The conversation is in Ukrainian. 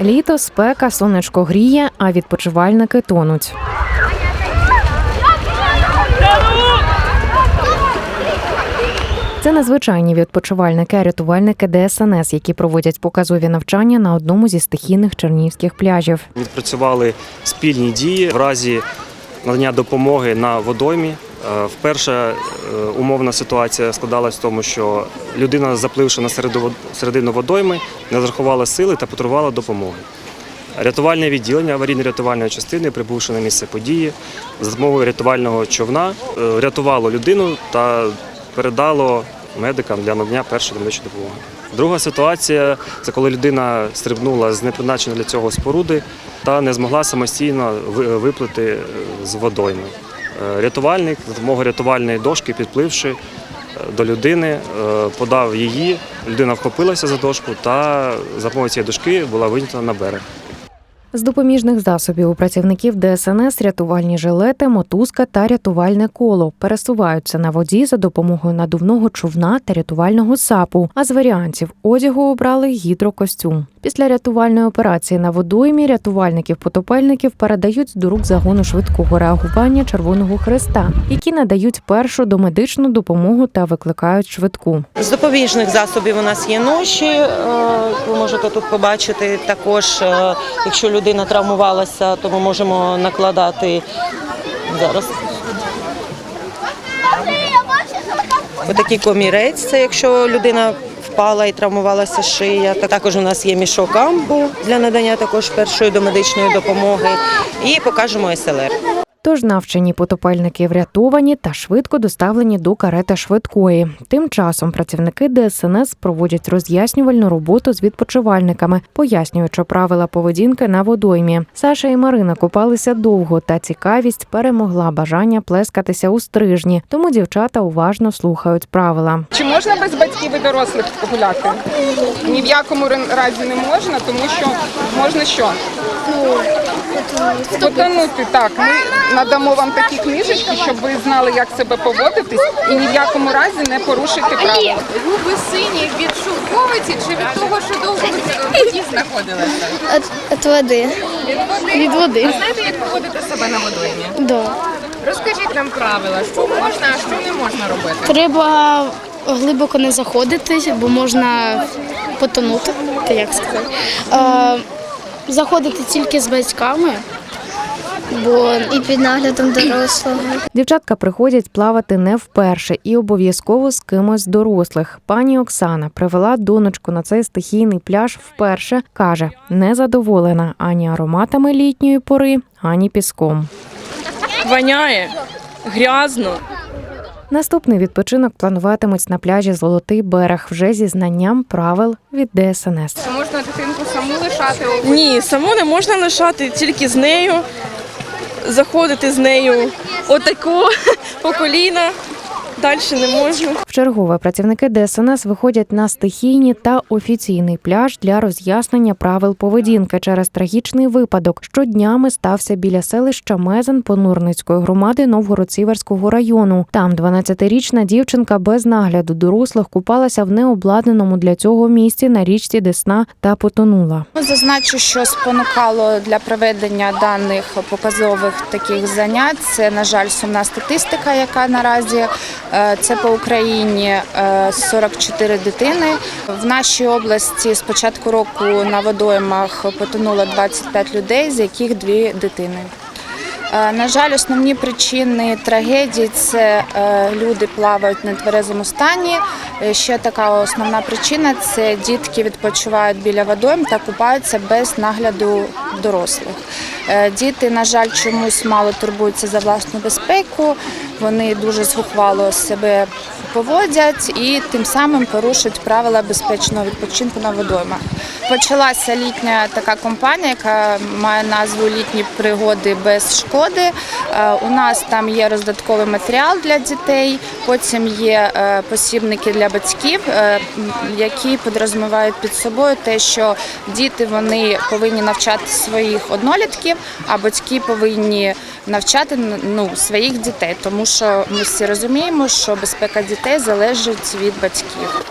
Літо, спека, сонечко гріє, а відпочивальники тонуть. Це надзвичайні відпочивальники, рятувальники ДСНС, які проводять показові навчання на одному зі стихійних чернігівських пляжів. Відпрацювали спільні дії в разі надання допомоги на водоймі. Е, Вперше е, умовна ситуація складалась в тому, що людина, запливши на середину водойми, не зарахувала сили та потребувала допомоги. Рятувальне відділення аварійно-рятувальної частини, прибувши на місце події, за допомогою рятувального човна е, рятувало людину та передало медикам для надання першої медичної допомоги. Друга ситуація це коли людина стрибнула з непризначеної для цього споруди та не змогла самостійно ви- виплити з водойми. Рятувальник за допомогою рятувальної дошки, підпливши е, до людини, е, подав її. Людина вхопилася за дошку та за допомогою цієї дошки була винята на берег. З допоміжних засобів у працівників ДСНС рятувальні жилети, мотузка та рятувальне коло пересуваються на воді за допомогою надувного човна та рятувального сапу. А з варіантів одягу обрали гідрокостюм. Після рятувальної операції на водоймі рятувальників-потопельників передають до рук загону швидкого реагування Червоного Христа, які надають першу домедичну допомогу та викликають швидку. З допоміжних засобів у нас є ноші. е, Ви можете тут побачити. Також, е, якщо людина травмувалася, то ми можемо накладати зараз. Отакий комірець, це якщо людина впала і травмувалася шия. Та Також у нас є мішок амбу для надання також першої домедичної допомоги. І покажемо СЛР. Тож навчені потопельники врятовані та швидко доставлені до карети швидкої. Тим часом працівники ДСНС проводять роз'яснювальну роботу з відпочивальниками, пояснюючи правила поведінки на водоймі. Саша і Марина купалися довго, та цікавість перемогла бажання плескатися у стрижні. Тому дівчата уважно слухають правила. Чи можна без батьків і дорослих гуляти? Ні в якому ра- разі не можна, тому що можна що? Потонути. Так, ми надамо вам такі книжечки, щоб ви знали, як себе поводитись, і ні в якому разі не порушити правила. Губи сині від шовковиці чи від того, що довго ви воді знаходилися? От, от води. Від води? Від води. А знаєте, як поводити себе на водоймі? Да. Розкажіть нам правила, що можна, а що не можна робити. Треба глибоко не заходити, бо можна потонути, та як сказати. Е, заходити тільки з батьками, бо і під наглядом дорослого. Дівчатка приходять плавати не вперше і обов'язково з кимось з дорослих. Пані Оксана привела донечку на цей стихійний пляж вперше. каже, не задоволена ані ароматами літньої пори, ані піском. воняє, грязно. Наступний відпочинок плануватимуть на пляжі Золотий берег вже зі знанням правил від ДСНС. Можна дитинку саму лишати? Ні, саму не можна лишати тільки з нею, заходити з нею отако по коліна. Далі не можна. Вчергове працівники ДСНС виходять на стихійні та офіційний пляж для роз'яснення правил поведінки через трагічний випадок, що днями стався біля селища Мезен Понурницької громади Новгород-Сіверського району. Там 12-річна дівчинка без нагляду дорослих купалася в необладнаному для цього місці на річці Десна та потонула. Зазначу, що спонукало для проведення даних показових таких занять. Це, на жаль, сумна статистика, яка наразі е, це по Україні е, 44 дитини. В нашій області з початку року на водоймах потонуло 25 людей, з яких дві дитини. Е, На жаль, основні причини трагедії це е, люди плавають в нетверезому стані. Е, Ще така основна причина це дітки відпочивають біля водойм та купаються без нагляду дорослих. Е, Діти, на жаль, чомусь мало турбуються за власну безпеку. Вони дуже зухвало себе поводять і тим самим порушують правила безпечного відпочинку на водоймах. Почалася літня така компанія, яка має назву Літні пригоди без шкоди. Е, У нас там є роздатковий матеріал для дітей, потім є е, посібники для батьків, е, які підрозумівають під собою те, що діти вони повинні навчати своїх однолітків, а батьки повинні навчати ну, своїх дітей, тому що ми всі розуміємо, що безпека дітей залежить від батьків.